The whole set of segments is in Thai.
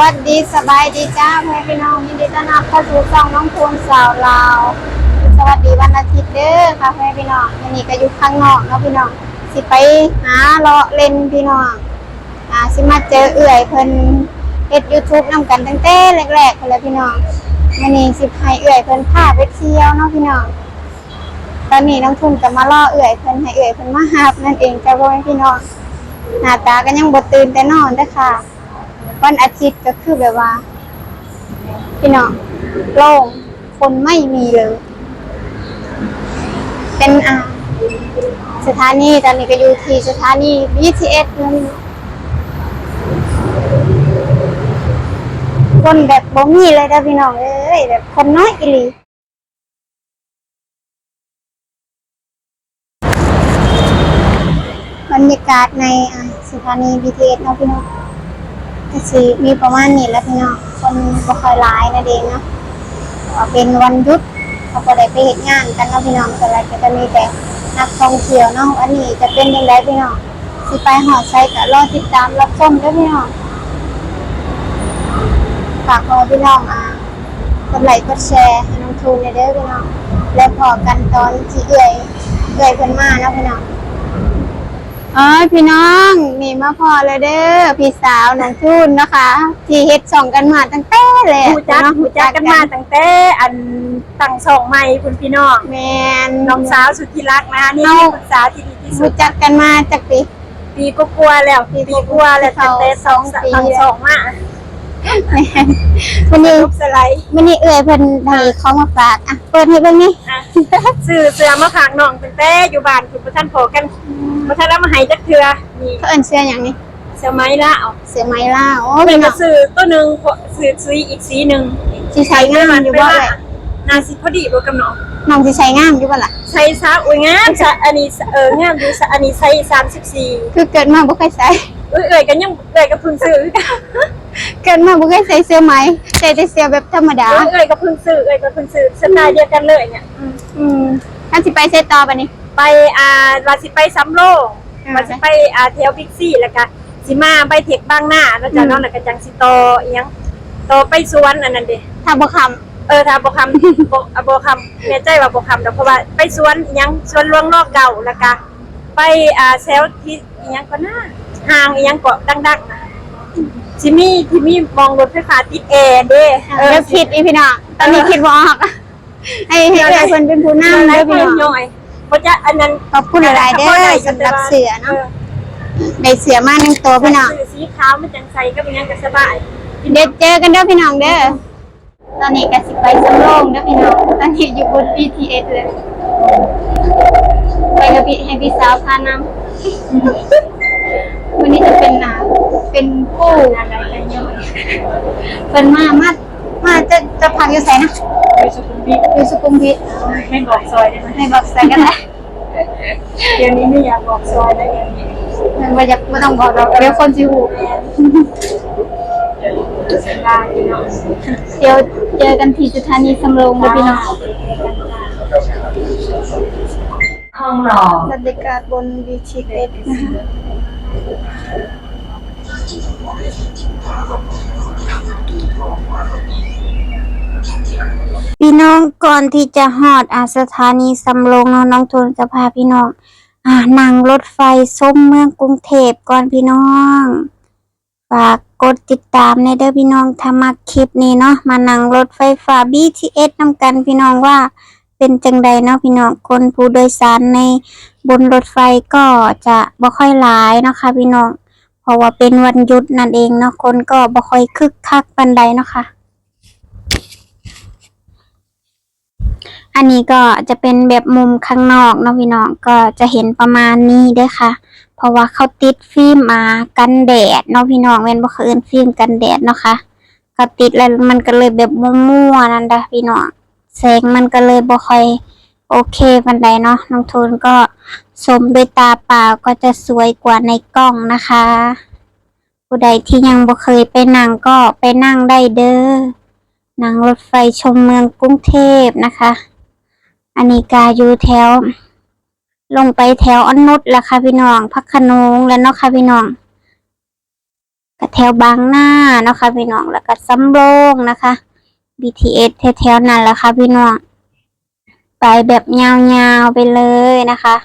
วัสดีสบายดีจ้าเพื่อนพี่น้องยินดีต้อนรับเข้าสู่ช่องน้องพูนสาวลาวสวัสดีวันอาทิตย์เด้อค่ะเพื่อนพี่น้องวันนี้ก็อยู่ข้างนอกเนาะพี่น้องสิไปหาเลาะเล่นพี่น้องอ่าสิมาเจอเอื่อยเพิ่นเฮ็ด YouTube นำกันตั้งแต่แรกๆพุ่นละพี่น้องวันนี้สิให้เอื่อยเพิ่นพาไปเที่ยวเนาะพี่น้องตอนนี้น้องทุนก็มาล่อเอื่อยเพิ่นให้เอื่อยเพิ่นมาหาบนั่นเองจ้าพ่อแม่พี่น้องหน้าตาก็ยังบ่ตื่นแต่นอนเด้อค่ะ วันอาทิตย์ก็คือแบบว่า พี่น้องโล่งคนไม่มีเลย เป็นอ่าสถานีตอนนี้ก็อยู่ที่สถานี BTS นั่นคนแบบบ่มีเลยนะพี่น้องเอ้ยแบบคนน้อยอีหลีบรรยากาศในสถานี BTS เนาะพี่น้อง ก็สิมีประมาณนี้แล้วพี่น้องคนบ่ค่อยหลายนั่นเองเนาะเป็นวันหยุดเขาก็ได้ไปเฮ็ดงานกันเนาะพี่น้องแต่ละก็จะมีแต่นักท่องเที่ยวเนาะอันนี้จะเป็นยังไงพี่น้องสิไปหอดไซก็รอติดตามรับชมด้วยพี่น้องฝากขอพี่น้องอ่ากดไลค์กดแชร์ให้น้องทูนในเด้อพี่น้องและพอกันตอนที่เอื่อยเอื่อยเพิ่นมาเนาะพี่น้อง เอ้ยพี่น้องนี่มาพอเลยเด้อพี่สาวน้องทุนนะคะ ที่เฮ็ดส่องกันมาตั้งแต่เลยหูจักเนาะหูจักกันมาตั้งแต่อันตั้งสองใหม่คุณพี่น้องแมนน้องสาวสุดที่รักนะคะนี่เอ้าที่ปรึกษาที่ดีที่สุรู้ดจักกันมาจากปี ปีก็กลัวาแล้วปีก็กลัวาแล้วตั้งแต่สองสองปี ตั้งสองมาแม่นวันนี้รูปสไลด์วันนี้เอ่ยเพิ่นให้เขามาฝากอะเปิดให้เบิ่งนี่อะซื้อเสือมาฝากน้องตั้งแต่อยู่บ้านคุณพระท่านพอกัน พระท่านรับมาให้จักเทือนี่เขาเอิ้นเสื้อหยังนี่เสือไม้ละเอาเสื้อไหมล่ะโอ้เป็พี่นน้กอระงสือตัวหนึ่งสือซื้ออีกสีหนึ่งสิใช้งามอยู่บ่เอ่ยนาสิพอดีบ่กับน้องน้องสิใช้งามอยู่บ่ล่ะใส่ซะอุ้ยงามซะอันนี้เอองามดูซะอันนี้ใส่สามสิบสี่คือเกิดมาบ่เคยใส่ เอ้ยเอ้ยกันยังเอ้ยกับเพึ่งซื้อเกิดมาบ่เคยใส่เสื้อไหมใส่แต่เสื้อแบบธรรมดา เอ้ยเอ้ยกับเพึ่งซื้อเอ้ยกับเพึ่งซื้อสไตล์เดียวกันเลยเนี่ยอืมอืมถ้าสิไปเซตต่อบัดนี้ ไปอ่าลาสิไปซ้ำโลกอ่าลาสิไปอ่าแถวบิ๊กซีแล้วก็สิมาไปเทคบางหน้าแล้วจากนั้นแล้วก็จังสิโตออีหยังโตอไปสวนอันนั้นเด้ถ้าบ่คำเออถ้าบ่คำบ่อะบ่คำแน่ใจว่าบ่คำดอกเพราะว่าไปสวนอีหยังสวนหลวงรอบเก่าแล้วก็ไปอ่าแซวที่อีหยังก็น่าห่างอีหยังก็ดังๆนะสิมีที่มีมองรถไฟฟ้าติดแอร์เด้เดี๋ยวคิดอีพี่น้องตอนนี้คิดบ่ออกให้ให้เพื่อนเพิ่นเป็นผู้นำได้เด้อพี่พี่น้องน้อย เพราะจะอันนั้นขอบคุณหลายๆเด้อสำหรับเสือเนาะได้เสือมาหนึ่งตัวพี่น้องซื้อสีขาวมันจังใส่ก็เป็นยังก็สบายเดี๋ยวเจอกันเด้อพี่น้องเด้อตอนนี้ก็สิไปสำโรงเด้อพี่น้องตอนนี้อยู่บน BTS เลยไปกับพี่ให้พี่สาวพานำวันนี้จะเป็นหนาเป็นผู้อะไรกันย่อยเป็นมามา มาจะจะพักอยู่ไสนะไปสุขุมวิทอยู่สุขุมวิทไม่บอกซอยได้ไหมให้บอกใส่กันได้เดี๋ยวนี้ไม่อยากบอกซอยแล้วอย่างนี้มันว่าจะไม่ต้องบอกเราเดี๋ยวคนจิหูเสียดายพี่น้องเดี๋ยวเจอกันที่สถานีสำโรงนะพี่น้องห้องรอบรรยากาศบนบีชีเอสนะคะ พี่น้องก่อนที่จะหอดอาสถานีสำโรงเนาะน้องทุนจะพาพี่น้องอ่านั่งรถไฟส้มเมืองกรุงเทพก่อนพี่น้องฝากกดติดตามในเด้อพี่น้องถ้ามาคลิปนี้เนาะมานั่งรถไฟฟ้า BTS นำกันพี่น้องว่าเป็นจังใดเนาะพี่น้องคนผู้โดยสารในบนรถไฟก็จะบ่ค่อยหลายนะคะพี่น้อง เพราะว่าเป็นวันหยุดนั่นเองเนาะคนก็บ่ค่อยคึกคักปานใดเนาะค่ะ อันนี้ก็จะเป็นแบบมุมข้างนอกเนาะพี่น้องก็จะเห็นประมาณนี้เด้อค่ะ เพราะว่าเขาติดฟิล์มมากันแดดเนาะพี่น้องแม่นบ่เคยเอิ้นฟิล์มกันแดดเนาะค่ะก็ติดแล้วมันก็เลยแบบมั่วๆนั่นด้อพี่น้องแสงมันก็เลยบ่ค่อยโอเคปานใดเนาะน้องทูนก็ ชมด้วยตาเปล่าก็จะสวยกว่าในกล้องนะคะ ผู้ใดที่ยังบ่เคยไปนั่งก็ไปนั่งได้เด้อ นั่งรถไฟชมเมืองกรุงเทพนะคะ อันนี้กาอยู่แถว ลงไปแถวอนนุชแล้วค่ะพี่น้องพักขนงแล้วเนาะค่ะพี่น้องก็แถวบางหน้าเนาะค่ะพี่น้องแล้วก็สำโรงนะคะ BTS แถวๆนั้นแหละค่ะพี่น้องไปแบบยาวๆไปเลยนะคะ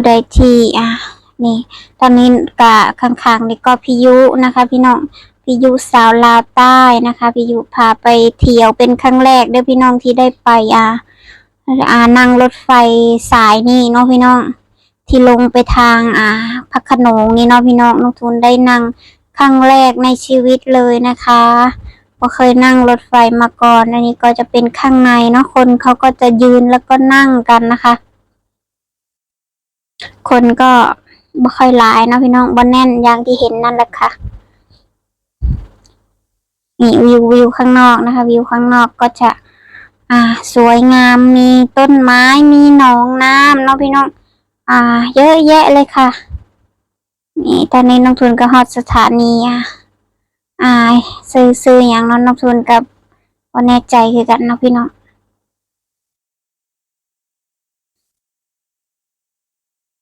ผู้ใดที่อะนี่ ตอนนี้กะข้างๆนี่ก็พิยุนะคะ พี่น้องพิยุสาวลาวใต้นะคะพิยุพาไปเที่ยวเป็นครั้งแรกเด้อพี่น้องที่ได้ไปอะอ่านั่งรถไฟสายนี่เนาะพี่น้อง ที่ลงไปทางอ่าพักขนงนี่เนาะพี่น้องน้องทุนได้นั่งครั้งแรกในชีวิตเลยนะคะบ่เคยนั่งรถไฟมาก่อน อันนี้ก็จะเป็นข้างในเนาะคนเขาก็จะยืนแล้วก็นั่งกันนะคะ คนก็บ่ค่อยหลายนะพี่น้องบ่แน่นอย่างที่เห็นนั่นแหละค่ะนี่วิววิวข้างนอกนะคะ วิวข้างนอกก็จะ อ่า สวยงามมีต้นไม้มีหนองน้ำเนาะพี่น้อง อ่า เยอะแยะเลยค่ะ นี่ตอนนี้น้องทุนก็ฮอดสถานีอะอ่าซื้อซื้ออย่างน้องน้องทุนกับบ่แน่ใจคือกันเนาะพี่น้อง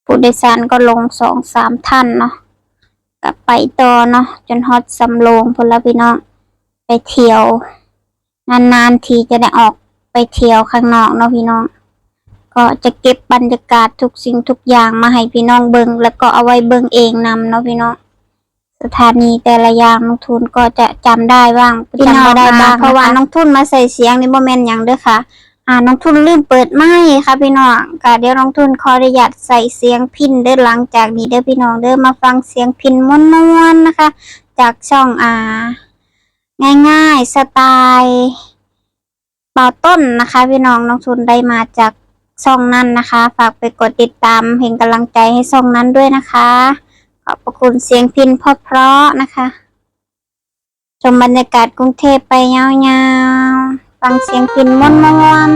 ผู้โดยสารก็ลงสองสามท่านเนาะก็ไปต่อเนาะจนฮอดสำโรงพนละพี่น้องไปเที่ยว นานๆทีจะได้ออกไปเที่ยวข้างนอกเนาะพี่น้อง ก็จะเก็บบรรยากาศทุกสิ่งทุกอย่างมาให้พี่น้องเบิงแล้วก็เอาไว้เบิงเองนำเนาะพี่น้องสถานีแต่ละอย่างน้องทุนก็จะจำได้บ้างจำบ่ได้บ้างเพราะว่าน้องทุนมาใส่เสียงในโมเมนต์อย่างเด้อค่ะ อ่าน้องทุนลืมเปิดไม้ค่ะพี่น้องก็เดี๋ยวน้องทุนขออนุญาตใส่เสียงพินเด้อหลังจากนี้เด้อพี่น้องเด้อมาฟังเสียงพินม้วนๆนะคะ จากช่องอ่า ง่ายๆสไตล์เป่าต้นนะคะ พี่น้องน้องทุนได้มาจากช่องนั้นนะคะ ฝากไปกดติดตามเพลงกำลังใจให้ช่องนั้นด้วยนะคะ ขอบพระคุณเสียงพินเพราะๆนะคะ ชมบรรยากาศกรุงเทพไปยาวๆ ฟังเสียงกินม้วน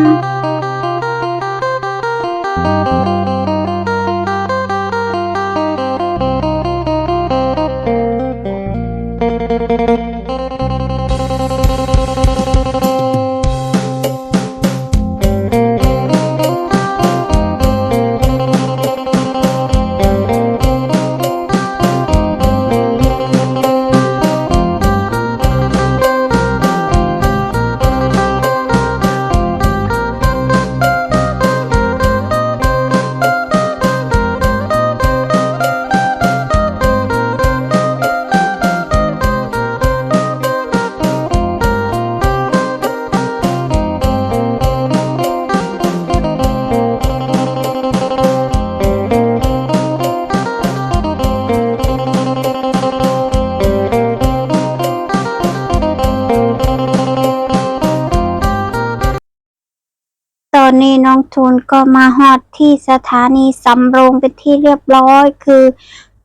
นี้น้องทูนก็มาฮอดที่สถานีสำโรงเป็นที่เรียบร้อย คือ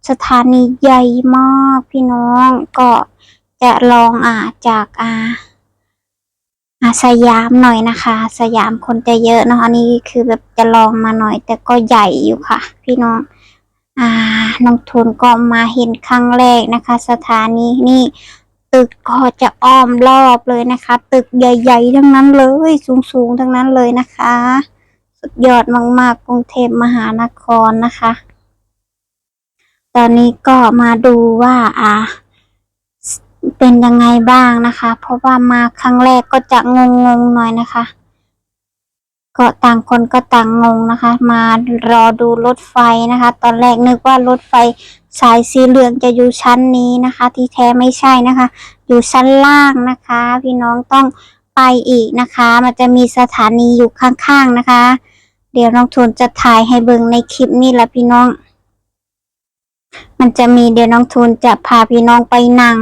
สถานีใหญ่มากพี่น้องก็จะลองอ่าจากอ่าอาสยามหน่อยนะคะ สยามคนจะเยอะเนาะอันนี้คือแบบจะลองมาหน่อย แต่ก็ใหญ่อยู่ค่ะ พี่น้อง อ่าน้องทูนก็มาเห็นครั้งแรกนะคะ สถานีนี่ ตึกก็จะอ้อมรอบเลยนะคะ ตึกใหญ่ ๆ ทั้งนั้นเลย สูงๆ ทั้งนั้นเลยนะคะ สุดยอดมากๆกรุงเทพมหานครนะคะ ตอนนี้ก็มาดูว่าอ่าเป็นยังไงบ้างนะคะ เพราะว่ามาครั้งแรกก็จะงงๆหน่อยนะคะ ก็ต่างคนก็ต่างงงนะคะ มารอดูรถไฟนะคะ ตอนแรกนึกว่ารถไฟสายสีเหลืองจะอยู่ชั้นนี้นะคะ ที่แท้ไม่ใช่นะคะ อยู่ชั้นล่างนะคะ พี่น้องต้องไปอีกนะคะ มันจะมีสถานีอยู่ข้างๆนะคะ เดี๋ยวน้องทุนจะถ่ายให้เบิ่งในคลิปนี้แหละพี่น้อง มันจะมีเดี๋ยวน้องทุนจะพาพี่น้องไปนั่ง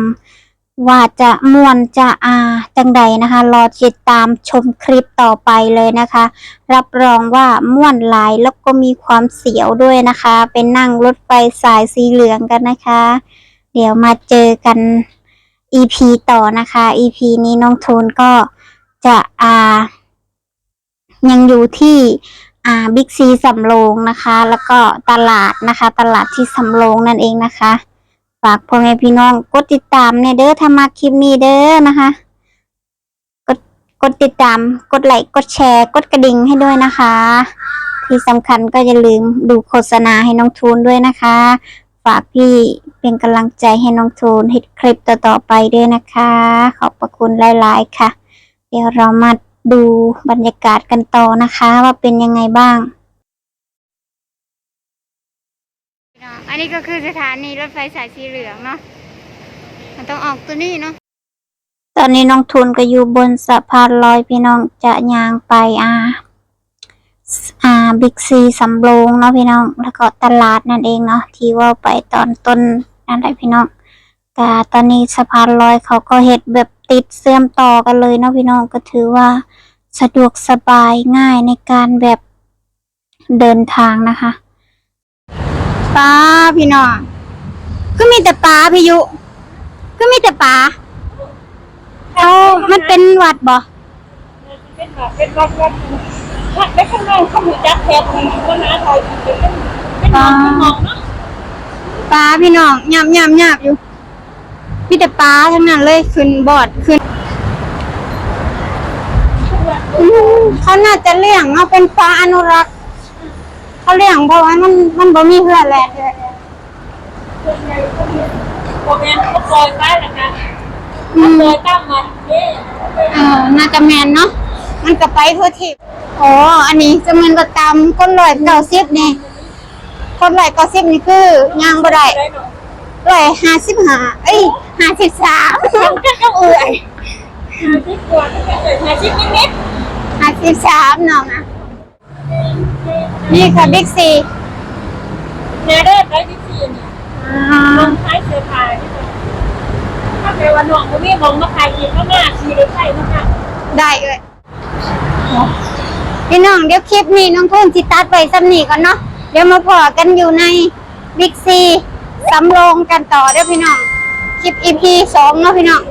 ว่าจะม่วนจะอาจังใดนะคะ รอติดตามชมคลิปต่อไปเลยนะคะ รับรองว่าม่วนหลายแล้วก็มีความเสียวด้วยนะคะ เป็นนั่งรถไฟสายสีเหลืองกันนะคะ เดี๋ยวมาเจอกัน EP ต่อนะคะ EP นี้น้องทูนก็จะอายังอยู่ที่อ่าบิ๊กซีสำโรงนะคะ แล้วก็ตลาดนะคะ ตลาดที่สำโรงนั่นเองนะคะ ฝากพ่อแม่พี่น้องกดติดตามเนี่ยเด้อถ้ามาคลิปนี้เด้อนะคะ กดกดติดตาม กดไลค์กดแชร์ กดกระดิ่งให้ด้วยนะคะ ที่สำคัญก็อย่าลืมดูโฆษณาให้น้องทูนด้วยนะคะ ฝากพี่เป็นกำลังใจให้น้องทูนให้คลิปต่อๆไปด้วยนะคะ ขอบพระคุณหลายๆค่ะ เดี๋ยวเรามาดูบรรยากาศกันต่อนะคะ ว่าเป็นยังไงบ้าง อันนี้ก็คือสถานีรถไฟสายสีเหลืองเนาะ มันต้องออกตัวนี้เนาะ ตอนนี้น้องทุนก็อยู่บนสะพานลอยพี่น้องจะยางไปอ่าอ่าบิ๊กซีสำโรงเนาะพี่น้อง แล้วก็ตลาดนั่นเองเนาะที่ว่าไปตอนต้นนั่นแหละพี่น้องแต่ตอนนี้สะพานลอยเขาก็เฮ็ดแบบติดเชื่อมต่อกันเลยเนาะพี่น้องก็ถือว่าสะดวกสบายง่ายในการแบบเดินทางนะคะ ปลาพี่น้องก็มีแต่ปลาพี่ยุ ก็มีแต่ปลาเอามันเป็นหวัดบ่เป็นแบบเป็นวัดวัดวัดไปข้างนอกเขาหูจักแพทย์มันก็น่าทายเป็นเป็นหมองเป็นหมองเนาะปลาพี่น้องหยาบหยาบหยาบอยู่มีแต่ปลาทั้งนั้นเลยขึ้นบอดขึ้นอืมเขาน่าจะเลี้ยงเอาเป็นปลาอนุรักษ์ เขาเลี้ยงเพราะว่ามันมันบ่มีเพื่อนแหละโปรแกรมก็ปล่อยไปแล้วกันอืมปล่อยตั้งมาเย้เออน่าจะแมนเนาะ มันก็ไปทั่วทิพย์โอ้อันนี้จะมันก็ตามก้นลอยเก้าสิบนี่ก้นลอยเก้าสิบนี่คือย่างบ่ได้ได้หน่อยร้อยห้าสิบห้าเอ้ยห้าสิบสามก็เอื่อยหาชิปก่อนเกิดหาชิปนิดห้าสิบสามน้องนะ นี่ค่ะบิ๊กซีๆแน่เด้อไปที่สี่เนี่ยลงท้ายเสื้อผ้าที่มันถ้าเกิดว่าน้องคนนี้มองมาขายกินก็มาขี่รถไฟมาค่ะได้เลยพี่น้องเดี๋ยวคลิปนี้น้องทุ่นสิตัดไว้สำนีก่อนเนาะเดี๋ยวมาพอกันอยู่ในบิ๊กซีสำโรงกันต่อเด้อพี่น้อง คลิป EP สองเนาะพี่น้อง